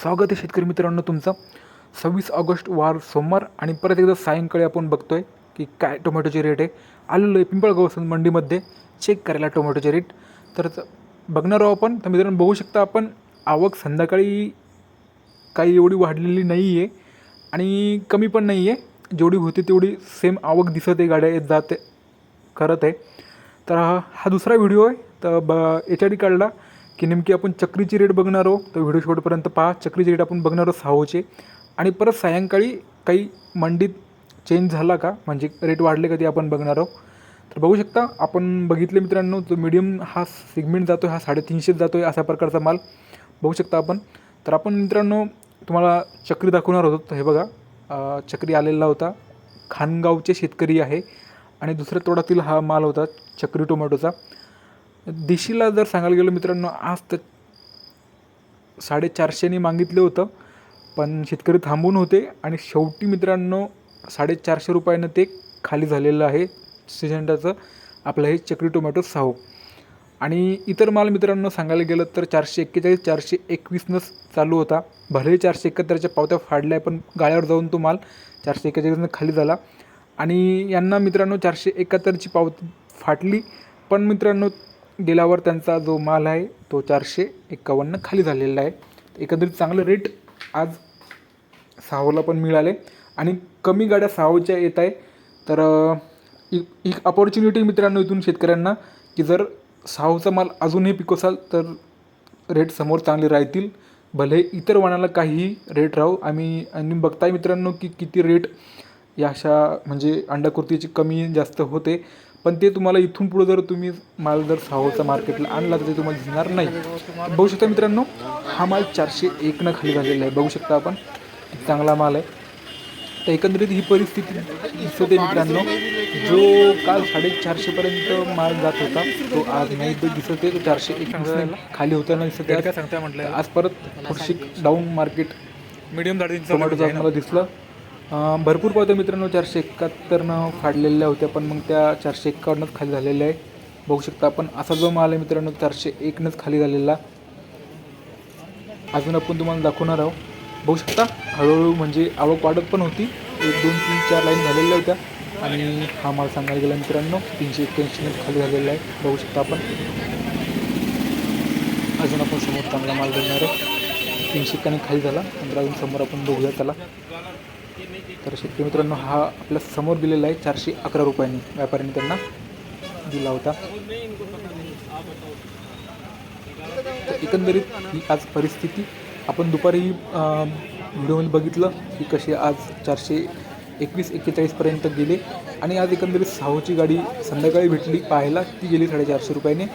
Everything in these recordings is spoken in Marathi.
स्वागत आहे शेतकरी मित्रांनो तुमचं. सव्वीस ऑगस्ट वार सोमवार आणि परत एकदा सायंकाळी आपण बघतोय की काय टोमॅटोचे रेट आहे. आलेलो आहे पिंपळगाव मंडीमध्ये. चेक करायला टोमॅटोचे रेट तर बघणार आहोत आपण. तर मित्रांनो बघू शकता आपण आवक संध्याकाळी काही एवढी वाढलेली नाही आहे आणि कमी पण नाही आहे जेवढी होती तेवढी सेम आवक दिसत आहे. गाड्या येत जाते करत आहे. तर हा हा दुसरा व्हिडिओ आहे. तर ब याच्यासाठी काढला. की नेमकी आपण चक्रीची रेट बघणार आहोत तर व्हिडिओ शेवटपर्यंत पहा. चक्रीची रेट आपण बघणार आहोत सहावचे. आणि परत सायंकाळी काही मंडीत चेंज झाला का? म्हणजे रेट वाढले का ते आपण बघणार आहोत. तर बघू शकता आपण बघितले मित्रांनो जो मीडियम हा सेगमेंट जातो हा साडेतीनशेच जातो आहे अशा प्रकारचा माल बघू शकता आपण. तर आपण मित्रांनो तुम्हाला चक्री दाखवणार होतो. तर हे बघा चक्री आलेला होता. खानगावचे शेतकरी आहे. आणि दुसऱ्या तोडातील हा माल होता चक्री टोमॅटोचा. देशीला जर सांगायला गेलं मित्रांनो आज तर साडेचारशेने मागितलं होतं पण शेतकरी थांबून होते आणि शेवटी मित्रांनो साडेचारशे रुपयानं ते खाली झालेलं आहे सिजेंडाचं आपलं हे चक्री टोमॅटो साहो. आणि इतर माल मित्रांनो सांगायला गेलं तर चारशे एक्केचाळीस चारशे एकवीसनंच चालू होता. भलेही चारशे एकाहत्तरच्या पावत्या फाडल्या पण गाळ्यावर जाऊन तो माल चारशे एक्केचाळीसनं खाली झाला. आणि यांना मित्रांनो चारशे एकाहत्तरची पावती फाटली पण मित्रांनो गेल्यावर त्यांचा जो माल आहे तो चारशे एक्कावन्न खाली झालेला आहे. एकंदरीत चांगलं रेट आज साहोला पण मिळाले. आणि कमी गाड्या साहोच्या येत आहे. तर अ, एक अपॉर्च्युनिटी मित्रांनो इथून शेतकऱ्यांना की जर सहावचा माल अजूनही पिकवसाल तर रेट समोर चांगले राहतील. भले इतर वाणाला काहीही रेट राहू. आम्ही आणि बघताय मित्रांनो की किती रेट या अशा म्हणजे अंडाकृतीची कमी जास्त होते. पण ते तुम्हाला इथून पुढं जर तुम्ही माल जर साहोचा मार्केटला आणला तर ते तुम्हाला दिसणार नाही. बघू शकता मित्रांनो हा माल चारशे एकनं खाली झालेला आहे. बघू शकता आपण चांगला माल आहे. तर एकंदरीत ही परिस्थिती दिसत मित्रांनो जो काल साडेचारशेपर्यंत माल जात होता तो आज नाही तो दिसत आहे तो चारशे एक खाली होताना दिसत आहे काय म्हटलं आज परत थोडीशी डाऊन मार्केट मीडियम टोमॅटोचं मला दिसलं. भरपूर पावत्या मित्रांनो चारशे एकाहत्तरनं फाडलेल्या होत्या पण मग त्या चारशे एक्कावन्नच खाली झालेल्या आहे बघू शकता आपण असा जो माल आहे मित्रांनो चारशे एकनंच खाली झालेला. अजून आपण तुम्हाला दाखवणार आहोत. बघू शकता हळूहळू म्हणजे आवक वाढत पण होती. एक दोन तीन चार लाईन झालेल्या होत्या. आणि हा माल सांगायला गेला मित्रांनो तीनशे एक्क्याऐंशीनं खाली झालेला आहे. बघू शकता आपण. अजून आपण समोर चांगला माल घेणार आहे तीनशे एक्काने खाली झाला. नंतर अजून समोर आपण बघूया त्याला. तर शेतकरी मित्रांनो हा आपल्यासमोर दिलेला आहे चारशे अकरा रुपयांनी. व्यापाऱ्यांनी त्यांना दिला होता. तर एकंदरीत ही आज परिस्थिती. आपण दुपारी व्हिडिओमध्ये बघितलं की कशी आज चारशे एकवीस एक्केचाळीसपर्यंत गेले. आणि आज एकंदरीत साहूची गाडी संध्याकाळी भेटली पाहायला. ती गेली साडेचारशे रुपयाने.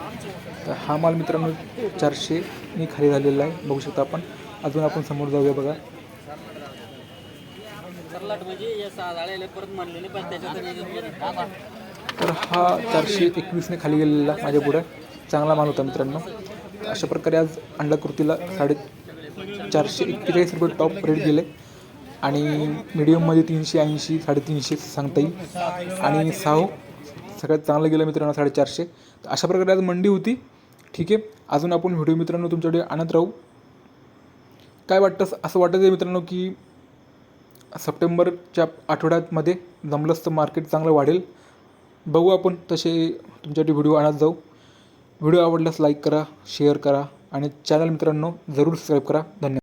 तर हा माल मित्रांनो चारशेने खाली झालेला आहे. बघू शकता आपण. अजून आपण समोर जाऊया बघा. सरलाट म्हणजे या परत पण त्याच्यात तर हा चारशे एकवीसने खाली गेलेला माझ्या पुढे. चांगला माल होता मित्रांनो. तर अशा प्रकारे आज अंडाकृतीला साडे चारशे एक्केचाळीस रुपये टॉप रेट गेले. आणि मीडियममध्ये तीनशे ऐंशी साडेतीनशे सांगता येईल. आणि साहू सगळ्यात चांगलं गेलं मित्रांनो साडेचारशे. तर अशा प्रकारे आज मंडी होती. ठीक आहे. अजून आपण व्हिडिओ मित्रांनो तुमच्याकडे आणत राहू. काय वाटतं असं वाटतं आहे मित्रांनो की सप्टेंबरच्या आठवड्यामध्ये जमलंच तर मार्केट चांगलं वाढेल. बघू आपण तसे तुमच्यासाठी व्हिडिओ आणत जाऊ. व्हिडिओ आवडल्यास लाईक करा शेअर करा आणि चॅनल मित्रांनो जरूर सबस्क्राईब करा. धन्यवाद.